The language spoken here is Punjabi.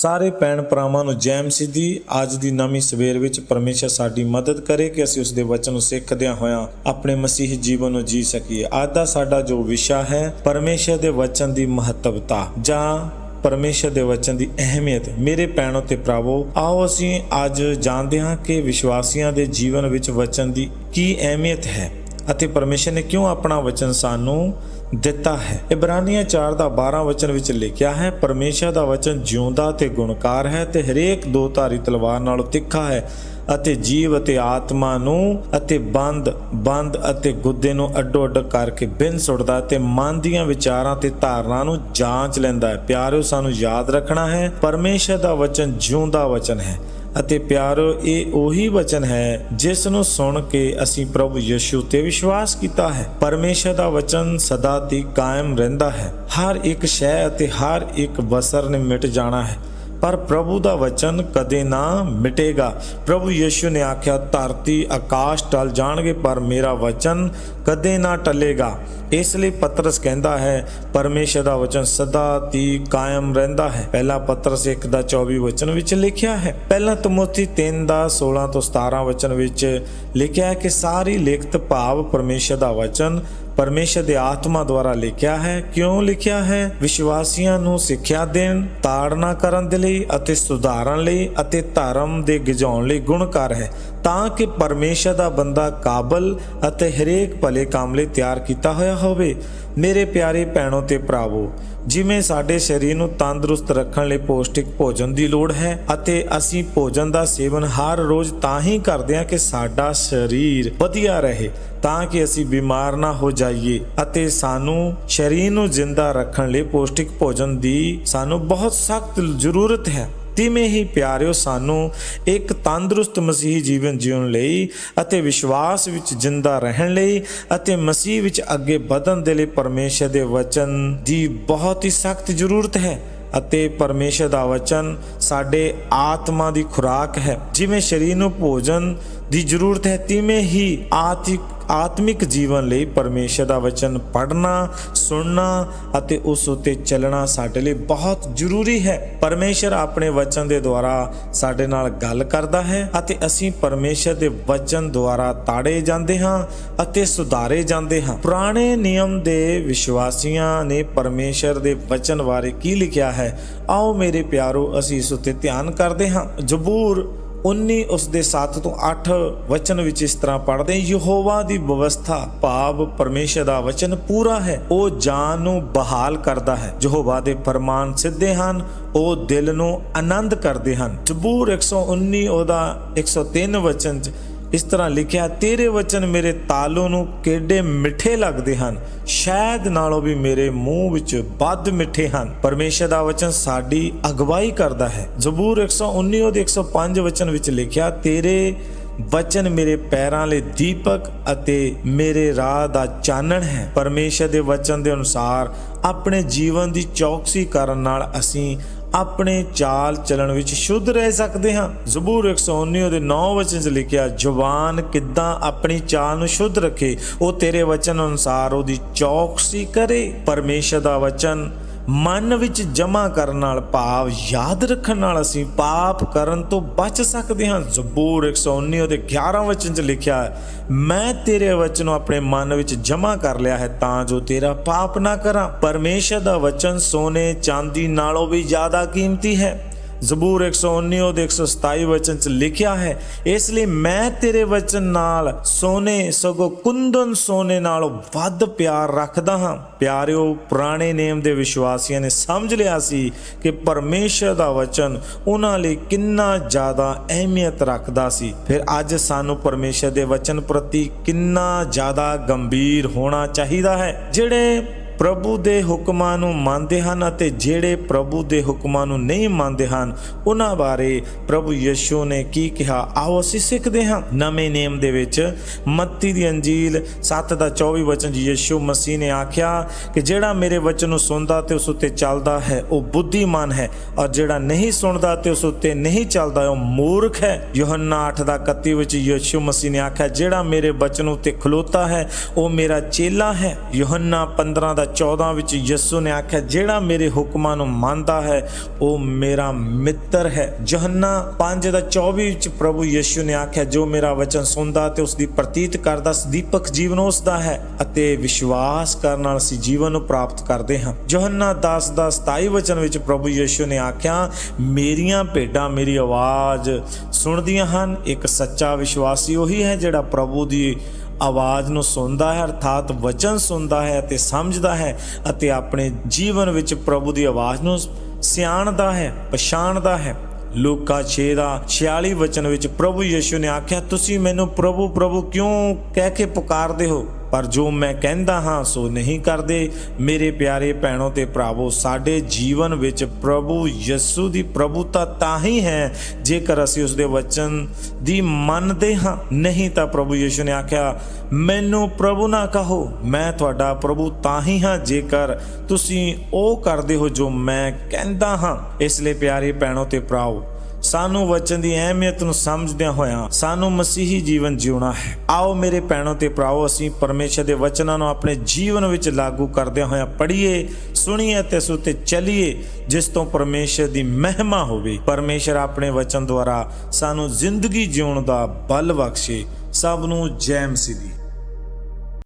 ਸਾਰੇ ਭੈਣ ਭਰਾਵਾਂ ਨੂੰ ਜੈਮ ਮਸੀਹ ਅੱਜ ਦੀ ਨਵੀਂ ਸਵੇਰ ਵਿੱਚ ਪਰਮੇਸ਼ਰ ਸਾਡੀ ਮਦਦ ਕਰੇ ਕਿ ਅਸੀਂ ਉਸ ਦੇ ਵਚਨ ਨੂੰ ਸਿੱਖਦਿਆਂ ਹੋਇਆਂ ਆਪਣੇ ਮਸੀਹ ਜੀਵਨ ਨੂੰ ਜੀ ਸਕੀਏ। ਅੱਜ ਦਾ ਸਾਡਾ ਜੋ ਵਿਸ਼ਾ ਹੈ, ਪਰਮੇਸ਼ਰ ਦੇ ਵਚਨ ਦੀ ਮਹੱਤਵਤਾ ਜਾਂ ਪਰਮੇਸ਼ਰ ਦੇ ਵਚਨ ਦੀ ਅਹਿਮੀਅਤ। ਮੇਰੇ ਭੈਣੋ ਤੇ ਭਰਾਵੋ, ਆਓ ਅਸੀਂ ਅੱਜ ਜਾਣਦੇ ਹਾਂ ਕਿ ਵਿਸ਼ਵਾਸੀਆਂ ਦੇ ਜੀਵਨ ਵਿੱਚ ਵਚਨ ਦੀ ਕੀ ਅਹਿਮੀਅਤ ਹੈ। ਅਤੇ ਪਰਮੇਸ਼ਰ ਨੇ ਕਿਉਂ ਆਪਣਾ ਵਚਨ ਸਾਨੂੰ ਦਿੱਤਾ ਹੈ? ਇਬਰਾਨੀਆਂ 4 ਦਾ 12 ਵਚਨ ਵਿੱਚ ਲਿਖਿਆ ਹੈ, ਪਰਮੇਸ਼ਰ ਦਾ ਵਚਨ ਜਿਉਂਦਾ ਤੇ ਗੁਣਕਾਰ ਹੈ ਤੇ ਹਰੇਕ ਦੋ ਧਾਰੀ ਤਲਵਾਰ ਨਾਲੋਂ ਤਿੱਖਾ ਹੈ ਅਤੇ ਜੀਵ ਅਤੇ ਆਤਮਾ ਨੂੰ ਅਤੇ ਬੰਦ ਬੰਦ ਅਤੇ ਗੁੱਦੇ ਨੂੰ ਅੱਡੋ ਅੱਡ ਕਰਕੇ ਬਿਨ ਸੁੱਟਦਾ ਤੇ ਮਨ ਦੀਆਂ ਵਿਚਾਰਾਂ ਤੇ ਧਾਰਨਾ ਨੂੰ ਜਾਂਚ ਲੈਂਦਾ ਹੈ। ਪਿਆਰਿਓ, ਸਾਨੂੰ ਯਾਦ ਰੱਖਣਾ ਹੈ, ਪਰਮੇਸ਼ਰ ਦਾ ਵਚਨ ਜਿਉਂਦਾ ਵਚਨ ਹੈ ਅਤੇ ਪਿਆਰੋ, ਇਹ ਉਹੀ ਵਚਨ ਹੈ ਜਿਸ ਨੂੰ ਸੁਣ ਕੇ ਅਸੀਂ ਪ੍ਰਭੂ ਯਿਸੂ ਤੇ ਵਿਸ਼ਵਾਸ ਕੀਤਾ ਹੈ। ਪਰਮੇਸ਼ਰ ਦਾ ਵਚਨ ਸਦਾ ਦੀ ਕਾਇਮ ਰਹਿੰਦਾ ਹੈ। ਹਰ ਇੱਕ ਸ਼ੈ ਅਤੇ ਹਰ ਇੱਕ ਬਸਰ ਨੇ ਮਿਟ ਜਾਣਾ ਹੈ। ਪਰ ਪ੍ਰਭੂ ਦਾ ਵਚਨ ਕਦੇ ਨਾ ਮਿਟੇਗਾ। ਪ੍ਰਭੂ ਯਿਸੂ ਨੇ ਆਖਿਆ, ਧਰਤੀ, ਆਕਾਸ਼ ਟਲ ਜਾਣਗੇ, ਪਰ ਮੇਰਾ ਵਚਨ ਕਦੇ ਨਾ ਟਲੇਗਾ। ਇਸ ਲਈ ਪਤਰਸ ਕਹਿੰਦਾ ਹੈ, ਪਰਮੇਸ਼ਰ ਦਾ ਵਚਨ ਸਦਾ ਦੀ ਕਾਇਮ ਰਹਿੰਦਾ ਹੈ। ਪਹਿਲਾ ਪਤਰਸ 1 ਦਾ 24 ਵਚਨ ਵਿੱਚ ਲਿਖਿਆ ਹੈ। ਪਹਿਲਾ ਤਮੋਥੀ 3 ਦਾ 16 ਤੋਂ 17 ਵਚਨ ਵਿੱਚ ਲਿਖਿਆ ਹੈ ਕਿ ਸਾਰੀ ਲਿਖਤ ਭਾਵ ਪਰਮੇਸ਼ਰ ਦਾ ਵਚਨ ਪਰਮੇਸ਼ਰ ਦੇ ਆਤਮਾ ਦੁਆਰਾ ਲਿਖਿਆ ਹੈ, ਕਿਉਂ ਲਿਖਿਆ ਹੈ? ਵਿਸ਼ਵਾਸੀਆਂ ਨੂੰ ਸਿੱਖਿਆ ਦੇਣ, ਤਾੜਨਾ ਕਰਨ ਦੇ ਲਈ ਅਤੇ ਸੁਧਾਰਨ ਲਈ ਅਤੇ ਧਰਮ ਦੇ ਗਿਜਾਉਣ ਲਈ ਗੁਣਕਾਰ ਹੈ, ਤਾਂ ਕਿ ਪਰਮੇਸ਼ਰ ਦਾ ਬੰਦਾ ਕਾਬਲ ਅਤੇ ਹਰੇਕ ਭਲੇ ਕੰਮ ਲਈ ਤਿਆਰ ਕੀਤਾ ਹੋਇਆ ਹੋਵੇ। ਮੇਰੇ ਪਿਆਰੇ ਭੈਣੋ ਤੇ ਭਰਾਵੋ ਜਿਵੇਂ ਸਾਡੇ ਸਰੀਰ ਨੂੰ ਤੰਦਰੁਸਤ ਰੱਖਣ ਲਈ ਪੌਸ਼ਟਿਕ ਭੋਜਨ ਦੀ ਲੋੜ ਹੈ ਅਤੇ ਅਸੀਂ ਭੋਜਨ ਦਾ ਸੇਵਨ ਹਰ ਰੋਜ਼ ਤਾਂ ਹੀ ਕਰਦੇ ਹਾਂ ਕਿ ਸਾਡਾ ਸਰੀਰ ਵਧੀਆ ਰਹੇ, ਤਾਂ ਕਿ ਅਸੀਂ ਬਿਮਾਰ ਨਾ ਹੋ ਜਾਈਏ ਅਤੇ ਸਾਨੂੰ ਸਰੀਰ ਨੂੰ ਜ਼ਿੰਦਾ ਰੱਖਣ ਲਈ ਪੌਸ਼ਟਿਕ ਭੋਜਨ ਦੀ ਸਾਨੂੰ ਬਹੁਤ ਸਖਤ ਜ਼ਰੂਰਤ ਹੈ। ਤਿਵੇਂ ਹੀ ਪਿਆਰਿਓ ਸਾਨੂੰ ਇੱਕ ਤੰਦਰੁਸਤ ਮਸੀਹੀ ਜੀਵਨ ਜਿਉਣ ਲਈ ਅਤੇ ਵਿਸ਼ਵਾਸ ਵਿੱਚ ਜਿੰਦਾ ਰਹਿਣ ਲਈ ਅਤੇ ਮਸੀਹ ਵਿੱਚ ਅੱਗੇ ਵਧਣ ਦੇ ਲਈ ਪਰਮੇਸ਼ਰ ਦੇ ਵਚਨ ਦੀ ਬਹੁਤ ਹੀ ਸਖਤ ਜ਼ਰੂਰਤ ਹੈ ਅਤੇ ਪਰਮੇਸ਼ਰ ਦਾ ਵਚਨ ਸਾਡੇ ਆਤਮਾ ਦੀ ਖੁਰਾਕ ਹੈ। ਜਿਵੇਂ ਸਰੀਰ ਨੂੰ ਭੋਜਨ ਦੀ ਜ਼ਰੂਰਤ ਹੈ, ਤਿਵੇਂ ਹੀ ਆਤਿਕ ਆਤਮਿਕ ਜੀਵਨ ਲਈ ਪਰਮੇਸ਼ਰ ਦਾ ਵਚਨ ਪੜ੍ਹਨਾ, ਸੁਣਨਾ ਅਤੇ ਉਸ ਉਤੇ ਚੱਲਣਾ ਸਾਡੇ ਲਈ ਬਹੁਤ ਜ਼ਰੂਰੀ ਹੈ। ਪਰਮੇਸ਼ਰ ਆਪਣੇ ਵਚਨ ਦੇ ਦੁਆਰਾ ਸਾਡੇ ਨਾਲ ਗੱਲ ਕਰਦਾ ਹੈ ਅਤੇ ਅਸੀਂ ਪਰਮੇਸ਼ਰ ਦੇ ਵਚਨ ਦੁਆਰਾ ਤਾੜੇ ਜਾਂਦੇ ਹਾਂ ਅਤੇ ਸੁਧਾਰੇ ਜਾਂਦੇ ਹਾਂ। ਪੁਰਾਣੇ ਨਿਯਮ ਦੇ ਵਿਸ਼ਵਾਸੀਆਂ ਨੇ ਪਰਮੇਸ਼ਰ ਦੇ ਵਚਨ ਬਾਰੇ ਕੀ ਲਿਖਿਆ ਹੈ? ਆਓ ਮੇਰੇ ਪਿਆਰੋ, ਅਸੀਂ ਇਸ ਉਤੇ ਧਿਆਨ ਕਰਦੇ ਹਾਂ। ਜ਼ਬੂਰ 19 ਉਸ ਦੇ 7 ਤੋਂ 8 ਵਚਨ ਵਿੱਚ ਇਸ ਤਰ੍ਹਾਂ ਪੜ੍ਹਦੇ ਯਹੋਵਾ ਦੀ ਵਿਵਸਥਾ ਭਾਵ ਪਰਮੇਸ਼ਰ ਦਾ ਵਚਨ ਪੂਰਾ ਹੈ, ਉਹ ਜਾਨ ਨੂੰ ਬਹਾਲ ਕਰਦਾ ਹੈ। ਯਹੋਵਾ ਦੇ ਫਰਮਾਨ ਸਿੱਧੇ ਹਨ, ਉਹ ਦਿਲ ਨੂੰ ਆਨੰਦ ਕਰਦੇ ਹਨ। ਜ਼ਬੂਰ 119 ਉਹਦਾ 103 ਵਚਨ 'ਚ ਇਸ ਤਰ੍ਹਾਂ ਲਿਖਿਆ, ਤੇਰੇ ਵਚਨ ਮੇਰੇ ਤਾਲੂ ਨੂੰ ਕਿੱਡੇ ਮਿੱਠੇ ਲੱਗਦੇ ਹਨ? ਸ਼ਾਇਦ ਨਾਲੋਂ ਵੀ ਮੇਰੇ ਮੂੰਹ ਵਿੱਚ ਵੱਧ ਮਿੱਠੇ ਹਨ। ਪਰਮੇਸ਼ਰ ਦਾ ਵਚਨ ਸਾਡੀ ਅਗਵਾਈ ਕਰਦਾ ਹੈ। ਜ਼ਬੂਰ 119 ਉਹਦੇ 105 ਵਚਨ ਵਿੱਚ ਲਿਖਿਆ, ਤੇਰੇ ਵਚਨ ਮੇਰੇ ਪੈਰਾਂ ਲਈ ਦੀਪਕ ਅਤੇ ਮੇਰੇ ਰਾਹ ਦਾ ਚਾਨਣ ਹੈ। ਪਰਮੇਸ਼ਰ ਦੇ ਵਚਨ ਦੇ ਅਨੁਸਾਰ ਆਪਣੇ ਜੀਵਨ ਦੀ ਚੌਕਸੀ ਕਰਨ ਨਾਲ ਅਸੀਂ ਆਪਣੇ ਚਾਲ ਚੱਲਣ ਵਿੱਚ ਸ਼ੁੱਧ ਰਹਿ ਸਕਦੇ ਹਾਂ। ਜ਼ਬੂਰ 119 ਉਹਦੇ 9 ਵਚਨ 'ਚ ਲਿਖਿਆ, ਜਵਾਨ ਕਿੱਦਾਂ ਆਪਣੀ ਚਾਲ ਨੂੰ ਸ਼ੁੱਧ ਰੱਖੇ, ਉਹ ਤੇਰੇ ਵਚਨ ਅਨੁਸਾਰ ਉਹਦੀ ਚੌਕਸੀ ਕਰੇ। ਪਰਮੇਸ਼ਰ ਦਾ ਵਚਨ ਮਨ ਵਿੱਚ ਜਮਾ ਕਰਨ ਨਾਲ ਭਾਵ, ਯਾਦ ਰੱਖਣ ਨਾਲ ਅਸੀਂ ਪਾਪ ਕਰਨ ਤੋਂ ਬਚ ਸਕਦੇ ਹਾਂ। ਜ਼ਬੂਰ 119 ਉਹਦੇ 11 ਵਚਨ 'ਚ ਲਿਖਿਆ ਹੈ, ਮੈਂ ਤੇਰੇ ਵਚਨ ਨੂੰ ਆਪਣੇ ਮਨ ਵਿੱਚ ਜਮਾ ਕਰ ਲਿਆ ਹੈ ਤਾਂ ਜੋ ਤੇਰਾ ਪਾਪ ਨਾ ਕਰਾਂ। ਪਰਮੇਸ਼ਰ ਦਾ ਵਚਨ ਸੋਨੇ ਚਾਂਦੀ ਨਾਲੋਂ ਵੀ ਜ਼ਿਆਦਾ ਕੀਮਤੀ ਹੈ। ਜ਼ਬੂਰ 119 ਉਹਦੇ 127 ਵਚਨ ਚ ਲਿਖਿਆ ਹੈ, ਇਸ ਲਈ ਮੈਂ ਤੇਰੇ ਵਚਨ ਨਾਲ ਸੋਨੇ ਸਗੋ ਕੁੰਦਨ ਸੋਨੇ ਨਾਲੋਂ ਵੱਧ ਪਿਆਰ ਰੱਖਦਾ ਹਾਂ। ਪਿਆਰਿਓ, ਪੁਰਾਣੇ ਨੇਮ ਦੇ ਵਿਸ਼ਵਾਸੀਆਂ ਨੇ ਸਮਝ ਲਿਆ ਸੀ ਕਿ ਪਰਮੇਸ਼ਰ ਦਾ ਵਚਨ ਉਹਨਾਂ ਲਈ ਕਿੰਨਾ ਜ਼ਿਆਦਾ ਅਹਿਮੀਅਤ ਰੱਖਦਾ ਸੀ। ਫਿਰ ਅੱਜ ਸਾਨੂੰ ਪਰਮੇਸ਼ਰ ਦੇ ਵਚਨ ਪ੍ਰਤੀ ਕਿੰਨਾ ਜ਼ਿਆਦਾ ਗੰਭੀਰ ਹੋਣਾ ਚਾਹੀਦਾ ਹੈ, ਜਿਹੜੇ ਪ੍ਰਭੂ ਦੇ ਹੁਕਮਾਂ ਨੂੰ ਮੰਨਦੇ ਹਨ ਅਤੇ ਜਿਹੜੇ ਪ੍ਰਭੂ ਦੇ ਹੁਕਮਾਂ ਨੂੰ ਨਹੀਂ ਮੰਨਦੇ ਹਨ, ਉਹਨਾਂ ਬਾਰੇ ਪ੍ਰਭੂ ਯਿਸੂ ਨੇ ਕੀ ਕਿਹਾ? ਆਓ ਅਸੀਂ ਸਿੱਖਦੇ ਹਾਂ। ਨਵੇਂ ਨੇਮ ਦੇ ਵਿੱਚ ਮੱਤੀ ਦੀ ਅੰਜੀਲ 7 ਦਾ 24 ਵਚਨ 'ਚ ਯਿਸੂ ਮਸੀਹ ਨੇ ਆਖਿਆ ਕਿ ਜਿਹੜਾ ਮੇਰੇ ਵਚਨ ਨੂੰ ਸੁਣਦਾ ਤੇ ਉਸ ਉੱਤੇ ਚੱਲਦਾ ਹੈ, ਉਹ ਬੁੱਧੀਮਾਨ ਹੈ ਔਰ ਜਿਹੜਾ ਨਹੀਂ ਸੁਣਦਾ ਤੇ ਉਸ ਉੱਤੇ ਨਹੀਂ ਚੱਲਦਾ, ਉਹ ਮੂਰਖ ਹੈ। ਯੋਹੰਨਾ 8 ਦਾ 31 ਵਿੱਚ ਯਿਸੂ ਮਸੀਹ ਨੇ ਆਖਿਆ, ਜਿਹੜਾ ਮੇਰੇ ਵਚਨ ਉੱਤੇ ਖਲੋਤਾ ਹੈ, ਉਹ ਮੇਰਾ ਚੇਲਾ ਹੈ। ਯੋਹੰਨਾ 15 ਦਾ 14 ਵਿੱਚ ਯਿਸੂ ਨੇ ਆਖਿਆ, ਜਿਹੜਾ ਮੇਰੇ ਹੁਕਮਾਂ ਨੂੰ ਮੰਨਦਾ ਹੈ, ਉਹ ਮੇਰਾ ਮਿੱਤਰ ਹੈ। ਯੋਹੰਨਾ 5 ਦਾ 24 ਵਿੱਚ ਪ੍ਰਭੂ ਯਿਸੂ ਨੇ ਆਖਿਆ, ਜੋ ਮੇਰਾ ਵਚਨ ਸੁਣਦਾ ਤੇ ਉਸ ਦੀ ਪ੍ਰਤੀਤ ਕਰਦਾ ਸਦੀਪਕ ਜੀਵਨ ਉਸ ਦਾ ਹੈ ਅਤੇ ਵਿਸ਼ਵਾਸ ਕਰਨ ਨਾਲ ਅਸੀਂ ਜੀਵਨ ਨੂੰ ਪ੍ਰਾਪਤ ਕਰਦੇ ਹਾਂ। ਯੋਹੰਨਾ 10 ਦਾ 27 ਵਚਨ ਵਿੱਚ ਪ੍ਰਭੂ ਯਿਸੂ ਨੇ ਆਖਿਆ, ਮੇਰੀਆਂ ਭੇਡਾਂ ਮੇਰੀ ਆਵਾਜ਼ ਸੁਣਦੀਆਂ ਹਨ, ਇੱਕ ਸੱਚਾ ਵਿਸ਼ਵਾਸੀ ਉਹੀ ਹੈ ਜਿਹੜਾ ਪ੍ਰਭੂ ਦੀ ਆਵਾਜ਼ ਨੂੰ ਸੁਣਦਾ ਹੈ, ਅਰਥਾਤ ਵਚਨ ਸੁਣਦਾ ਹੈ ਅਤੇ ਸਮਝਦਾ ਹੈ ਅਤੇ ਆਪਣੇ ਜੀਵਨ ਵਿੱਚ ਪ੍ਰਭੂ ਦੀ ਆਵਾਜ਼ ਨੂੰ ਸਿਆਣਦਾ ਹੈ, ਪਛਾਣਦਾ ਹੈ। ਲੂਕਾ 6 ਦਾ 46 ਵਚਨ ਵਿੱਚ ਪ੍ਰਭੂ ਯਿਸੂ ਨੇ ਆਖਿਆ, ਤੁਸੀਂ ਮੈਨੂੰ ਪ੍ਰਭੂ ਪ੍ਰਭੂ ਕਿਉਂ ਕਹਿ ਕੇ ਪੁਕਾਰਦੇ ਹੋ? ਪਰ ਜੋ ਮੈਂ ਕਹਿੰਦਾ ਹਾਂ, ਸੋ ਨਹੀਂ ਕਰਦੇ। ਮੇਰੇ ਪਿਆਰੇ ਭੈਣੋ ਤੇ ਭਰਾਵੋ, ਸਾਡੇ ਜੀਵਨ ਵਿੱਚ ਪ੍ਰਭੂ ਯਿਸੂ ਦੀ ਪ੍ਰਭੂਤਾ ਤਾਂ ਹੀ ਹੈ, ਜੇਕਰ ਅਸੀਂ ਉਸ ਦੇ ਵਚਨ ਦੀ ਮੰਨਦੇ ਹਾਂ। ਨਹੀਂ ਤਾਂ ਪ੍ਰਭੂ ਯਿਸੂ ਨੇ ਆਖਿਆ, ਮੈਨੂੰ ਪ੍ਰਭੂ ਨਾ ਕਹੋ, ਮੈਂ ਤੁਹਾਡਾ ਪ੍ਰਭੂ ਤਾਂ ਹੀ ਹਾਂ, ਜੇਕਰ ਤੁਸੀਂ ਉਹ ਕਰਦੇ ਹੋ ਜੋ ਮੈਂ ਕਹਿੰਦਾ ਹਾਂ। ਇਸ ਲਈ ਪਿਆਰੇ ਭੈਣੋ ਤੇ ਭਰਾਵੋ ਸਾਨੂੰ ਵਚਨ ਦੀ ਅਹਿਮੀਅਤ ਨੂੰ ਸਮਝਦਿਆਂ ਹੋਇਆਂ ਸਾਨੂੰ ਮਸੀਹੀ ਜੀਵਨ ਜਿਉਣਾ ਹੈ। ਆਓ ਮੇਰੇ ਭੈਣੋ ਤੇ ਭਰਾਓ ਅਸੀਂ ਪਰਮੇਸ਼ਰ ਦੇ ਵਚਨਾਂ ਨੂੰ ਆਪਣੇ ਜੀਵਨ ਵਿੱਚ ਲਾਗੂ ਕਰਦਿਆਂ ਹੋਇਆਂ ਪੜ੍ਹੀਏ, ਸੁਣੀਏ ਤੇ ਉਸ ਉੱਤੇ ਚੱਲੀਏ, ਜਿਸ ਤੋਂ ਪਰਮੇਸ਼ਰ ਦੀ ਮਹਿਮਾ ਹੋਵੇ। ਪਰਮੇਸ਼ਰ ਆਪਣੇ ਵਚਨ ਦੁਆਰਾ ਸਾਨੂੰ ਜ਼ਿੰਦਗੀ ਜਿਉਣ ਦਾ ਬਲ ਬਖਸ਼ੇ। ਸਭ ਨੂੰ ਜੈ ਮਸੀਹ